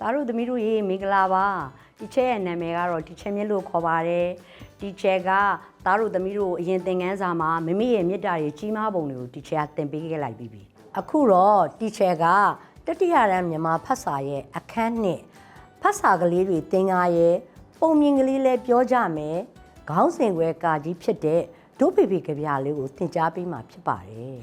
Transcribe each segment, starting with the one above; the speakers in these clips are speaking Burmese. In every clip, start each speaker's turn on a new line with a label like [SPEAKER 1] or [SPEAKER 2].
[SPEAKER 1] သားတို့သမီးတို့ရေမင်္ဂလာပါဒီချဲရဲ့နာမည်ကတော့ဒီချဲမြင့်လို့ခေါ်ပါတယ်ဒီချဲကသားတို့သမီးတို့အရင်သင်ခန်းစာမှာမိမိရဲ့မေတ္တာတွေကြီးမားပုံတွေကိုဒီချဲကသင်ပေးခဲ့လိုက်ပြီးပြီအခုတော့ဒီချဲကတတိယရန်မြန်မာဖတ်စာရဲ့အခန်းနှစ်ဖတ်စာကလေးတွေသင်ကားရဲ့ပုံမြင်ကလေးလည်းပြောကြမယ်ခေါင်းစဉ်ခွဲကာကြီးဖြစ်တဲ့ ဒုဖေဖေကြပြလေးကိုသင်ကြားပေးမှာဖြစ်ပါတယ်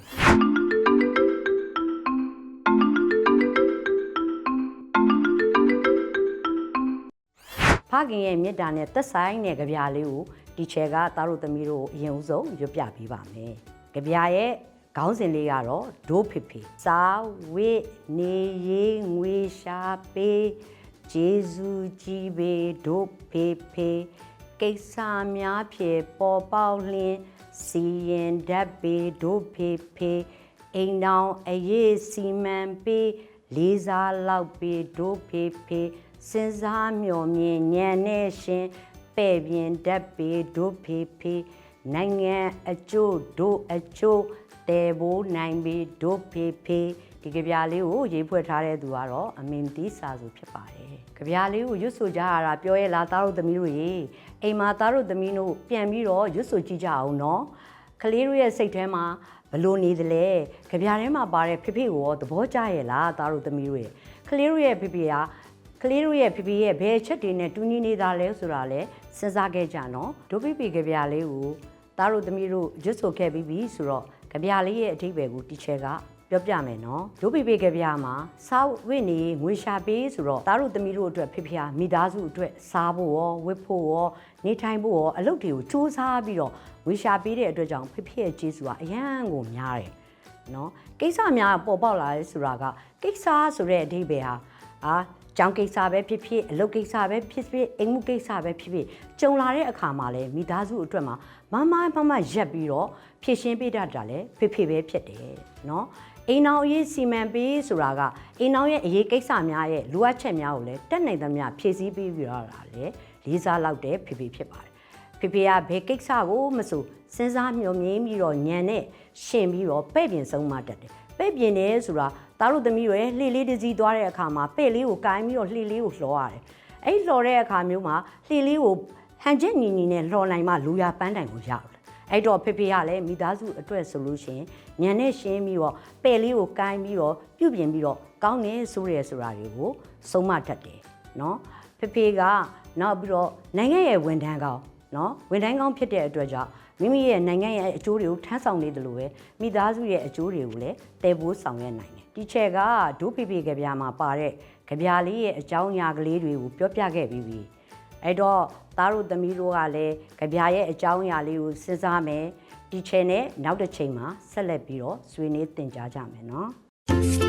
[SPEAKER 1] ဖခင်ရဲ့မေတ္တာနဲ့သက်ဆိုင်တဲ့ကြပြလေးကိုဒီချဲကသားတို့သမီးတို့အရင်ဦးဆုံးရွတ်ပြပေးပါမယ်။ကြပြရဲ့ခေါင်းစဉ်လေးကတော့ဒိုးဖေဖေစာဝိနေရေငွေရှာပေးဂျေဇူးကြီးပေဒိုးဖေဖေ ကိစ္စများဖြေပေါ်ပေါက်လင်းစီရင်ဓာတ်ပေဒိုးဖေဖေအိမ်တောင်အရေးစီမံပေးလေးစားလောက်ပေဒိုးဖေဖေစဉ်းစားမျှော်မြင်ညံနဲ့ရှင်ပဲ့ပြင်ဓာတ်ပေဒိုးဖေဖေနိုင်ငံအကျိုးဒို့အကျိုး တဲဘိုးနိုင်ပေဒိုးဖေဖေဒီကြပြလေးကိုရေးဖွဲ့ထားတဲ့သူကတော့အမင်တီစာစုဖြစ်ပါတယ်ကြပြလေးကိုရွတ်ဆိုကြရတာပြောရဲလားသားတို့သမီးတို့ရေအိမ်မှာသားတို့သမီးတို့ပြန်ပြီးတော့ရွတ်ဆိုကြည့်ကြအောင်နော်ကလေးတို့ရဲ့စိတ်ထဲမှာဘလို့နေသလဲကြပြထဲမှာပါတဲ့ဖေဖေကိုရောသဘောကျရဲ့လားသားတို့သမီးတို့ရဲ့ကလေးတို့ရဲ့ဖေဖေကကလေးတို့ရဲ့ဖေဖေရဲ့ဘယ်အချက်တွေနဲ့တူညီနေတာလဲဆိုတာလဲစဉ်းစားခဲ့ကြနော်ဒုဖေဖေကြပြလေးကိုသားတို့သမီးတို့ရွတ်ဆိုခဲ့ပြီးပြီဆိုတော့ ကြပြလေးရဲ့အထိပ္ပယ်ကိုတီချဲကပြောပြမယ်နော်ဒုဖေဖေကြပြမှာစားဝိနေငွေရှာပေးဆိုတော့သားတို့သမီးတို့အတွက်ဖေဖေဟာမိသားစုအတွက်စားဖို့ရောဝတ်ဖို့ရောနေထိုင်ဖို့ရောအလုပ်တွေကိုစူးစမ်းပြီးတော့ငွေရှာပေးတဲ့အတွက်ကြောင့်ဖေဖေရဲ့ကျေးဇူးကအရန်ကိုများတယ်နော်ကိစ္စများပေါ်ပေါက်လာရဲဆိုတာကကိစ္စဆိုတဲ့အဓိပ္ပာယ်ဟာအာ ကျောင်းကိစ္စပဲဖြစ်ဖြစ်အလုပ်ကိစ္စပဲဖြစ်ဖြစ်အိမ်မှုကိစ္စပဲဖြစ်ဖြစ်ကြုံလာတဲ့အခါမှာလဲမိသားစုအတွက်မှာမမမမရက်ပြီးတော့ဖြည့်ရှင်းပေးတတ်တာလဲဖေဖေပဲဖြစ်တယ်နော်အိမ်အောင်ရေးစီမံပေးဆိုတာကအိမ်အောင်ရဲ့အရေးကိစ္စများရဲ့လိုအပ်ချက်များကိုလည်းတက်နိုင်သမျှဖြည့်ဆည်းပေးပြီးတော့တာလေလေးစားလောက်တဲ့ဖေဖေဖြစ်ပါတယ် ဖေဖေကဘယ်ကိစ္စကိုမဆိုစဉ်းစားမျှော်မြင်ပြီးတော့ညံနဲ့ရှင်ပြီးတော့ပဲ့ပြင်ဆုံးမတတ်တယ်ပဲ့ပြင်တယ်ဆိုတာသားတို့သမီးတွေလှေလေးတစ်စီးသွားတဲ့အခါမှာပဲ့လေးကိုကိုင်းပြီးတော့လှေလေးကိုလှောရတယ်အဲ့လှော်တဲ့အခါမျိုးမှာလှေလေးကိုဟန်ချက်ညီညီနဲ့လှော်နိုင်မှလူရပန်းတိုင်ကိုရတယ်အဲ့တော့ဖေဖေကလည်းမိသားစုအတွက်ဆိုလို့ရှိရင်ညံနဲ့ရှင်းပြီးတော့ပဲ့လေးကိုကိုင်းပြီးတော့ပြုတ်ပြင်ပြီးတော့ကောင်းနေဆိုရဲဆိုတာတွေကိုဆုံးမတတ်တယ်နော်ဖေဖေကနောက်ပြီးတော့နိုင်ငံရဲ့ဝန်ထမ်းကောင် နော်ဝန်ထမ်းကောင်းဖြစ်တဲ့အတွက်ကြောင့်မိမိရဲ့နိုင်ငံရဲ့အကျိုးတွေကိုထမ်းဆောင်နေတယ်လို့ပဲမိသားစုရဲ့အကျိုးတွေကိုလည်းတည်ဖို့ဆောင်ရွက်နိုင်တယ်ဒီချက်ကဒုဖေဖေကြပြမှာပါတဲ့ကြပြလေးရဲ့အကြောင်းအရာကလေးတွေကိုပြောပြခဲ့ပြီးပြီအဲ့တော့သားတို့သမီးတို့ကလည်းကြပြရဲ့အကြောင်းအရာလေးကိုစဉ်းစားမယ်ဒီချက်နဲ့နောက်တစ်ချိန်မှာဆက်လက်ပြီးတော့ဆွေးနွေးသင်ကြားကြမယ်နော်